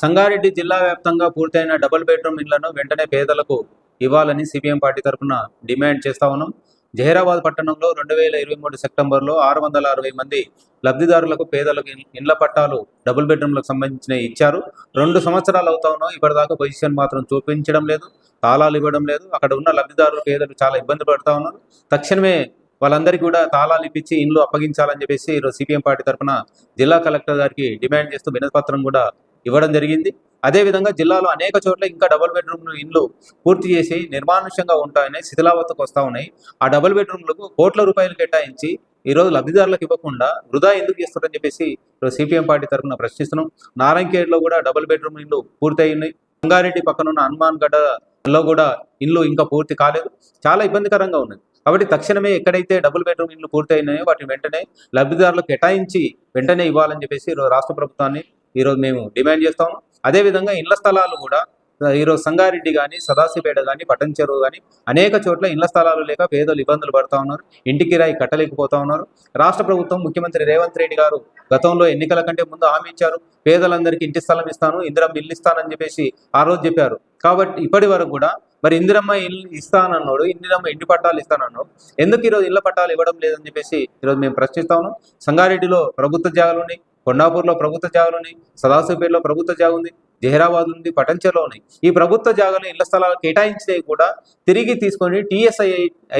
సంగారెడ్డి జిల్లా వ్యాప్తంగా పూర్తయిన డబుల్ బెడ్రూమ్ ఇళ్ళను వెంటనే పేదలకు ఇవ్వాలని సిపిఎం పార్టీ తరఫున డిమాండ్ చేస్తా ఉన్నాం. జహీరాబాద్ పట్టణంలో రెండు వేల ఇరవై మూడు సెప్టెంబర్లో ఆరు వందల అరవై మంది లబ్ధిదారులకు పేదలకు ఇండ్ల పట్టాలు డబుల్ బెడ్రూమ్లకు సంబంధించిన ఇచ్చారు. రెండు సంవత్సరాలు అవుతా ఉన్నాం ఇప్పటిదాకా పొజిషన్ మాత్రం చూపించడం లేదు తాళాలు ఇవ్వడం లేదు. అక్కడ ఉన్న లబ్ధిదారులు పేదలు చాలా ఇబ్బంది పడుతూ ఉన్నారు. తక్షణమే వాళ్ళందరికీ కూడా తాళాలు ఇప్పించి ఇండ్లు అప్పగించాలని చెప్పేసి ఈరోజు సిపిఎం పార్టీ తరఫున జిల్లా కలెక్టర్ గారికి డిమాండ్ చేస్తూ వినతిపత్రం కూడా ఇవ్వడం జరిగింది. అదేవిధంగా జిల్లాలో అనేక చోట్ల ఇంకా డబుల్ బెడ్రూమ్లు ఇండ్లు పూర్తి చేసి నిర్మానుష్యంగా ఉంటాయని శిథిలావతకు వస్తూ ఉన్నాయి. ఆ డబుల్ బెడ్రూమ్లకు కోట్ల రూపాయలు కేటాయించి ఈ రోజు లబ్ధిదారులకు ఇవ్వకుండా వృధా ఎందుకు చేస్తారని చెప్పేసి ఈరోజు సిపిఎం పార్టీ తరఫున ప్రశ్నిస్తున్నాం. నారాయణఖేడ్లో కూడా డబుల్ బెడ్రూమ్ ఇండ్లు పూర్తయినాయి. రంగారెడ్డి పక్కన ఉన్న హనుమాన్ గడ్డలో కూడా ఇండ్లు ఇంకా పూర్తి కాలేదు. చాలా ఇబ్బందికరంగా ఉన్నది కాబట్టి తక్షణమే ఎక్కడైతే డబుల్ బెడ్రూమ్ ఇండ్లు పూర్తయినాయో వాటిని వెంటనే లబ్ధిదారులకు కేటాయించి వెంటనే ఇవ్వాలని చెప్పేసి రాష్ట్ర ప్రభుత్వాన్ని ఈరోజు మేము డిమాండ్ చేస్తాము. అదేవిధంగా ఇళ్ళ స్థలాలు కూడా ఈరోజు సంగారెడ్డి కానీ సదాశివపేట కానీ పట్టణ చెరువు కానీ అనేక చోట్ల ఇళ్ళ స్థలాలు లేక పేదలు ఇబ్బందులు పడతా ఉన్నారు. ఇంటి కిరాయి కట్టలేకపోతా ఉన్నారు. రాష్ట్ర ప్రభుత్వం ముఖ్యమంత్రి రేవంత్ రెడ్డి గారు గతంలో ఎన్నికల కంటే ముందు హామీ ఇచ్చారు. పేదలందరికీ ఇంటి స్థలం ఇస్తాను ఇందిరమ్మ ఇల్లు ఇస్తానని చెప్పేసి ఆ రోజు చెప్పారు. కాబట్టి ఇప్పటి వరకు కూడా మరి ఇందిరమ్మ ఇల్లు ఇస్తానన్నాడు ఇందిరమ్మ ఇంటి పట్టాలు ఇస్తానన్నాడు. ఎందుకు ఈరోజు ఇళ్ళ పట్టాలు ఇవ్వడం లేదని చెప్పేసి ఈరోజు మేము ప్రశ్నిస్తా ఉన్నాం. సంగారెడ్డిలో ప్రభుత్వ జాగాలు ఉన్నాయి. కొండాపూర్లో ప్రభుత్వ జాగాలు ఉన్నాయి సదాశివపేటలో ప్రభుత్వ జాగా ఉంది జహీరాబాద్ ఉంది పటంచెలో ఉన్నాయి. ఈ ప్రభుత్వ జాగాలు ఇళ్ళ స్థలాలు కేటాయించినవి కూడా తిరిగి తీసుకొని టీఎస్ఐ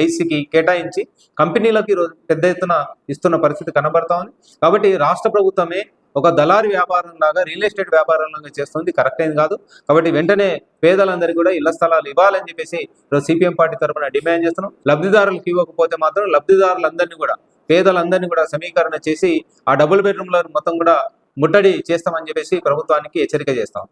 ఐసికి కేటాయించి కంపెనీలకు ఈరోజు పెద్ద ఎత్తున ఇస్తున్న పరిస్థితి కనబడతా ఉంది. కాబట్టి రాష్ట్ర ప్రభుత్వమే ఒక దళారి వ్యాపారం లాగా రియల్ ఎస్టేట్ వ్యాపారం లాగా చేస్తుంది. కరెక్ట్ అయింది కాదు. కాబట్టి వెంటనే పేదలందరికీ కూడా ఇళ్ళ స్థలాలు ఇవ్వాలని చెప్పేసి ఈరోజు సిపిఎం పార్టీ తరఫున డిమాండ్ చేస్తున్నాం. లబ్ధిదారులకు ఇవ్వకపోతే మాత్రం లబ్ధిదారులందరినీ కూడా పేదలందరినీ కూడా సమీకరణ చేసి ఆ డబుల్ బెడ్రూమ్లను మొత్తం కూడా ముట్టడి చేస్తామని చెప్పేసి ప్రభుత్వానికి హెచ్చరిక చేస్తాం.